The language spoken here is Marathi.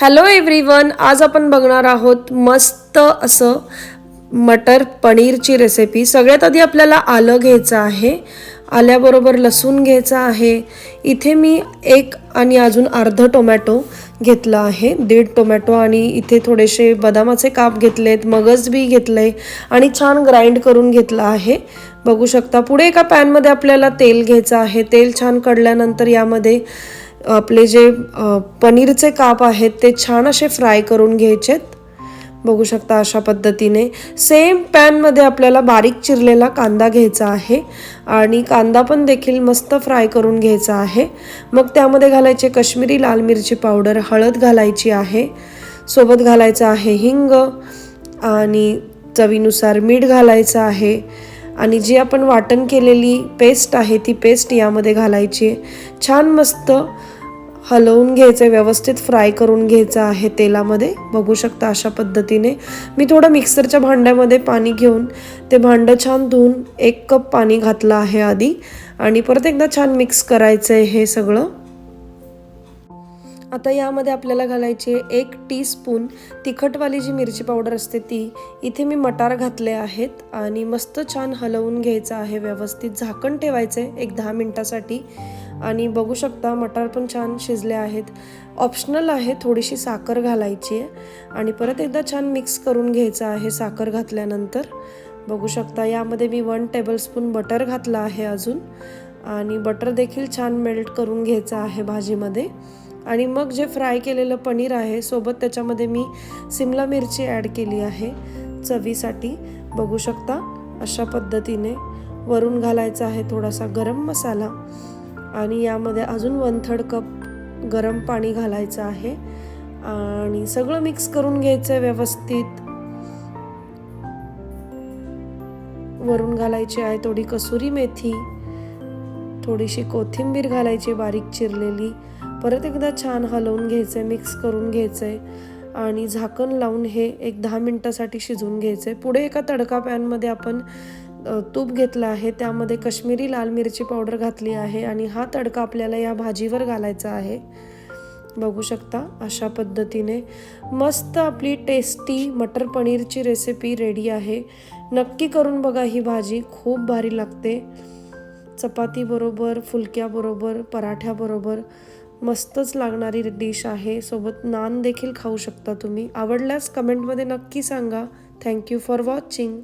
हॅलो एव्हरीवन आज आपण बघणार आहोत मस्त असं मटर पनीरची रेसिपी सगळ्यात आधी आपल्याला आलं घ्यायचं आहे. आल्याबरोबर लसूण घ्यायचा आहे. इथे मी एक आणि अजून अर्ध टोमॅटो घेतला आहे. दीड टोमॅटो आणि इथे थोडेसे बदामाचे काप घेतलेत मगज बी घेतले आणि छान ग्राइंड करून घेतला आहे. बघू शकता पुढे एका पॅनमध्ये आपल्याला तेल घ्यायचं आहे. तेल छान कडल्यानंतर यामध्ये आपले जे पनीरचे काप आहेत ते छान असे फ्राय करून घ्यायचेत. बघू शकता अशा पद्धतीने. सेम पॅनमध्ये आपल्याला बारीक चिरलेला कांदा घ्यायचा आहे आणि कांदा पण देखील मस्त फ्राय करून घ्यायचा आहे. मग त्यामध्ये घालायचे कश्मीरी लाल मिरची पावडर हळद घालायची आहे. सोबत घालायचं आहे हिंग आणि चवीनुसार मीठ घालायचं आहे. आणि जी आपण वाटण केलेली पेस्ट आहे ती पेस्ट यामध्ये घालायची आहे. छान मस्त हलवून घ्यायचं व्यवस्थित फ्राय करून घ्यायचं आहे तेलामध्ये. बघू शकता अशा पद्धतीने. मी थोडं मिक्सरच्या भांड्यामध्ये पाणी घेऊन ते भांडं छान धुवून एक कप पाणी घातलं आहे आधी. आणि परत एकदा छान मिक्स करायचं आहे हे सगळं. आता यामध्ये आपल्याला घालायची आहे एक टीस्पून तिखटवाली जी मिरची पावडर असते ती. इथे मी मटार घातले आहेत आणि मस्त छान हलवून घ्यायचं आहे व्यवस्थित. झाकण ठेवायचं आहे एक दहा मिनटासाठी. आणि बघू शकता मटार पण छान शिजले आहेत. ऑप्शनल आहे थोडीशी साखर घालायची आहे. आणि परत एकदा छान मिक्स करून घ्यायचं आहे साखर घातल्यानंतर. बघू शकता यामध्ये मी वन टेबलस्पून बटर घातलं आहे अजून. आणि बटर देखील छान मेल्ट करून घ्यायचं आहे भाजीमध्ये. आणि मग जे फ्राय केलेलं पनीर आहे सोबत त्याच्यामध्ये मी सिमला मिरची ॲड केली आहे. चवीसाठी बघू शकता अशा पद्धतीने वरून घालायचा आहे थोडासा गरम मसाला आणि यामध्ये अजून वन थर्ड कप गरम पाणी घालायचं आहे. आणि सगळं मिक्स करून घ्यायचं आहे व्यवस्थित. वरून घालायची आहे थोडी कसुरी मेथी थोडीशी कोथिंबीर घालायची बारीक चिरलेली परत एकदा छान हलवून घ्यायचं आहे मिक्स करून घ्यायचं आहे आणि झाकण लावून हे एक दहा मिनटासाठी शिजवून घ्यायचं आहे पुढे एका तडका पॅनमध्ये आपण तूप घेतलं आहे त्यामध्ये कश्मीरी लाल मिरची पावडर घातली आहे आणि हा तडका आपल्याला या भाजीवर घालायचा आहे. बघू शकता अशा पद्धतीने. मस्त आपली टेस्टी मटर पनीरची रेसिपी रेडी आहे. नक्की करून बघा ही भाजी खूप भारी लागते. चपातीबरोबर फुलक्याबरोबर पराठ्याबरोबर मस्तच लागणारी डिश आहे. सोबत नान देखील खाऊ शकता तुम्ही. आवडल्यास कमेंटमध्ये नक्की सांगा. Thank you for watching